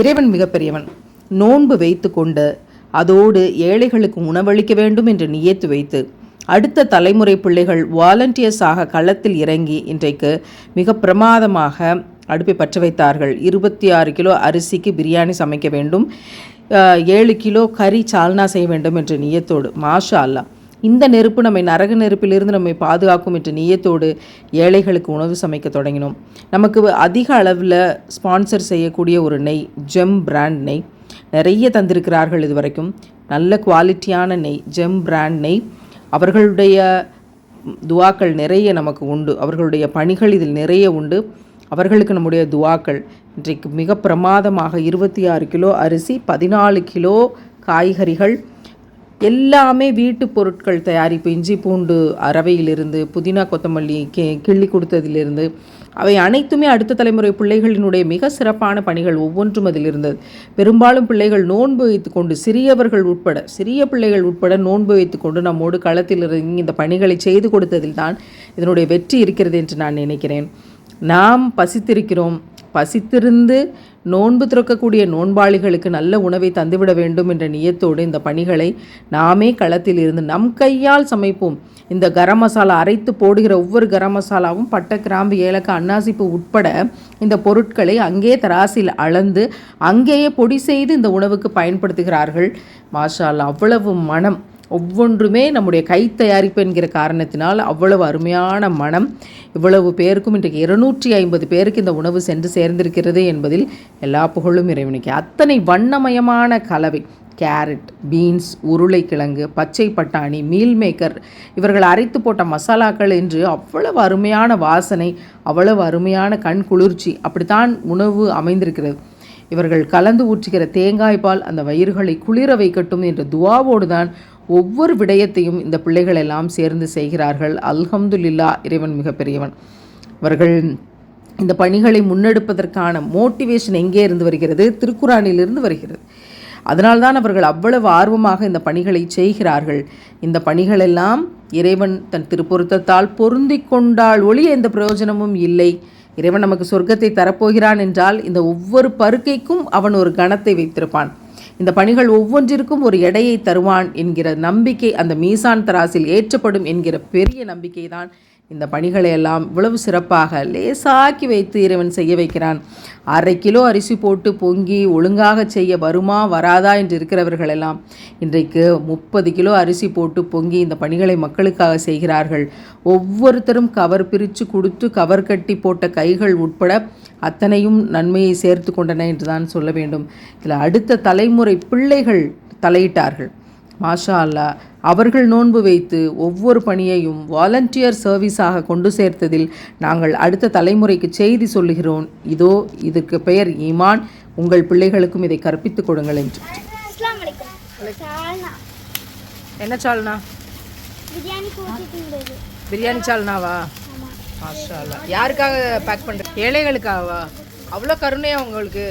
இறைவன் மிகப்பெரியவன். நோன்பு வைத்து கொண்டு அதோடு ஏழைகளுக்கு உணவளிக்க வேண்டும் என்று நியத்து வைத்து அடுத்த தலைமுறை பிள்ளைகள் வாலண்டியர்ஸாக களத்தில் இறங்கி இன்றைக்கு மிக பிரமாதமாக அடுப்பை பற்ற வைத்தார்கள். இருபத்தி ஆறு கிலோ அரிசிக்கு பிரியாணி சமைக்க வேண்டும். ஏழு கிலோ கறி சால்னா செய்ய வேண்டும் என்ற நியத்தோடு மாஷா அல்லாஹ். இந்த நெருப்பு நம்மை நரக நெருப்பிலிருந்து நம்மை பாதுகாக்கும் என்ற நியத்தோடு ஏழைகளுக்கு உணவு சமைக்க தொடங்கினோம். நமக்கு அதிக அளவில் ஸ்பான்சர் செய்யக்கூடிய ஒரு நெய் ஜெம் பிராண்ட் நெய். நிறைய தந்திருக்கிறார்கள் இது வரைக்கும் நல்ல குவாலிட்டியான நெய் ஜெம் பிராண்ட் நெய். அவர்களுடைய துவாக்கள் நிறைய நமக்கு உண்டு. அவர்களுடைய பணிகள் இதில் நிறைய உண்டு. அவர்களுக்கு நம்முடைய துவாக்கள். இன்றைக்கு மிக பிரமாதமாக இருபத்தி ஆறு கிலோ அரிசி பதினாலு கிலோ காய்கறிகள் எல்லாமே வீட்டு பொருட்கள் தயாரிப்பு இஞ்சி பூண்டு அரவையிலிருந்து புதினா கொத்தமல்லி கே கிள்ளி கொடுத்ததிலிருந்து அவை அனைத்துமே அடுத்த தலைமுறை பிள்ளைகளினுடைய மிக சிறப்பான பணிகள் ஒவ்வொன்றும் அதில் இருந்தது. பெரும்பாலும் பிள்ளைகள் நோன்பு வைத்துக்கொண்டு சிறியவர்கள் உட்பட சிறிய பிள்ளைகள் உட்பட நோன்பு வைத்துக்கொண்டு நம்மோடு களத்தில் இறங்கி இந்த பணிகளை செய்து கொடுத்ததில் தான் இதனுடைய வெற்றி இருக்கிறது என்று நான் நினைக்கிறேன். நாம் பசித்திருக்கிறோம். பசித்திருந்து நோன்பு துறக்கக்கூடிய நோன்பாளிகளுக்கு நல்ல உணவை தந்துவிட வேண்டும் என்ற நியத்தோடு இந்த பணிகளை நாமே களத்தில் இருந்து நம் கையால் சமைப்போம். இந்த கரம் மசாலா அரைத்து போடுகிற ஒவ்வொரு கரம் மசாலாவும் பட்டை கிராம்பு ஏலக்காய் அன்னாசிப்பு உட்பட இந்த பொருட்களை அங்கே தராசில் அளந்து அங்கேயே பொடி செய்து இந்த உணவுக்கு பயன்படுத்துகிறார்கள். மாஷால் அவ்வளவு மனம் ஒவ்வொன்றுமே நம்முடைய கை தயாரிப்பு என்கிற காரணத்தினால் அவ்வளவு அருமையான மனம் இவ்வளவு பேருக்கும் இன்றைக்கு இருநூற்றி ஐம்பது பேருக்கு இந்த உணவு சென்று சேர்ந்திருக்கிறது என்பதில் எல்லா புகழும் இறைவனுக்கு. அத்தனை வண்ணமயமான கலவை கேரட் பீன்ஸ் உருளைக்கிழங்கு பச்சை பட்டாணி மீல் மேக்கர் இவர்கள் அரைத்து போட்ட மசாலாக்கள் என்று அவ்வளவு அருமையான வாசனை அவ்வளவு அருமையான கண் குளிர்ச்சி அப்படித்தான் உணவு அமைந்திருக்கிறது. இவர்கள் கலந்து ஊற்றுகிற தேங்காய் பால் அந்த வயிறுகளை குளிர வைக்கட்டும் என்ற துவாவோடு தான் ஒவ்வொரு விடயத்தையும் இந்த பிள்ளைகள் எல்லாம் சேர்ந்து செய்கிறார்கள். அல்ஹம்துலில்லா இறைவன் மிகப்பெரியவன். அவர்கள் இந்த பணிகளை முன்னெடுப்பதற்கான மோட்டிவேஷன் எங்கே இருந்து வருகிறது? திருக்குறானிலிருந்து வருகிறது. அதனால்தான் அவர்கள் அவ்வளவு ஆர்வமாக இந்த பணிகளை செய்கிறார்கள். இந்த பணிகளெல்லாம் இறைவன் தன் திருப்பொருத்தத்தால் பொருந்தி கொண்டால் ஒளிய எந்த பிரயோஜனமும் இல்லை. இறைவன் நமக்கு சொர்க்கத்தை தரப்போகிறான் என்றால் இந்த ஒவ்வொரு பருக்கைக்கும் அவன் ஒரு கணத்தை வைத்திருப்பான். இந்த பணிகள் ஒவ்வொன்றிற்கும் ஒரு எடையை தருவான் என்கிற நம்பிக்கை அந்த மீசான் தராசில் ஏற்றப்படும் என்கிற பெரிய நம்பிக்கை தான் இந்த பணிகளை எல்லாம் இவ்வளவு சிறப்பாக லேசாக்கி வைத்து இறைவன் செய்ய வைக்கிறான். அரை கிலோ அரிசி போட்டு பொங்கி ஒழுங்காக செய்ய வருமா வராதா என்று இருக்கிறவர்கள் எல்லாம் இன்றைக்கு முப்பது கிலோ அரிசி போட்டு பொங்கி இந்த பணிகளை மக்களுக்காக செய்கிறார்கள். ஒவ்வொருத்தரும் கவர் பிரித்து கொடுத்து கவர் கட்டி போட்ட கைகள் உட்பட அத்தனையும் நன்மையை சேர்த்து கொண்டன என்று தான் சொல்ல வேண்டும். இதில் அடுத்த தலைமுறை பிள்ளைகள் தலையிட்டார்கள். மாஷா அல்லாஹ் அவர்கள் நோன்பு வைத்து ஒவ்வொரு பணியையும் வாலண்டியர் சர்வீஸாக கொண்டு சேர்த்ததில் நாங்கள் அடுத்த தலைமுறைக்கு செய்தி சொல்லுகிறோம். இதோ இதற்கு பெயர் ஈமான். உங்கள் பிள்ளைகளுக்கும் இதை கற்பித்துக் கொடுங்கள் என்று. அஸ்லாம் வலைக்கம் சால்னா என்ன சால்னா பிரியாணி பிரியாணி சால்னாவா மாஷா யாருக்காக பேக் பண்ணுற ஏழைகளுக்காகவா? அவ்வளோ கருணையா உங்களுக்கு.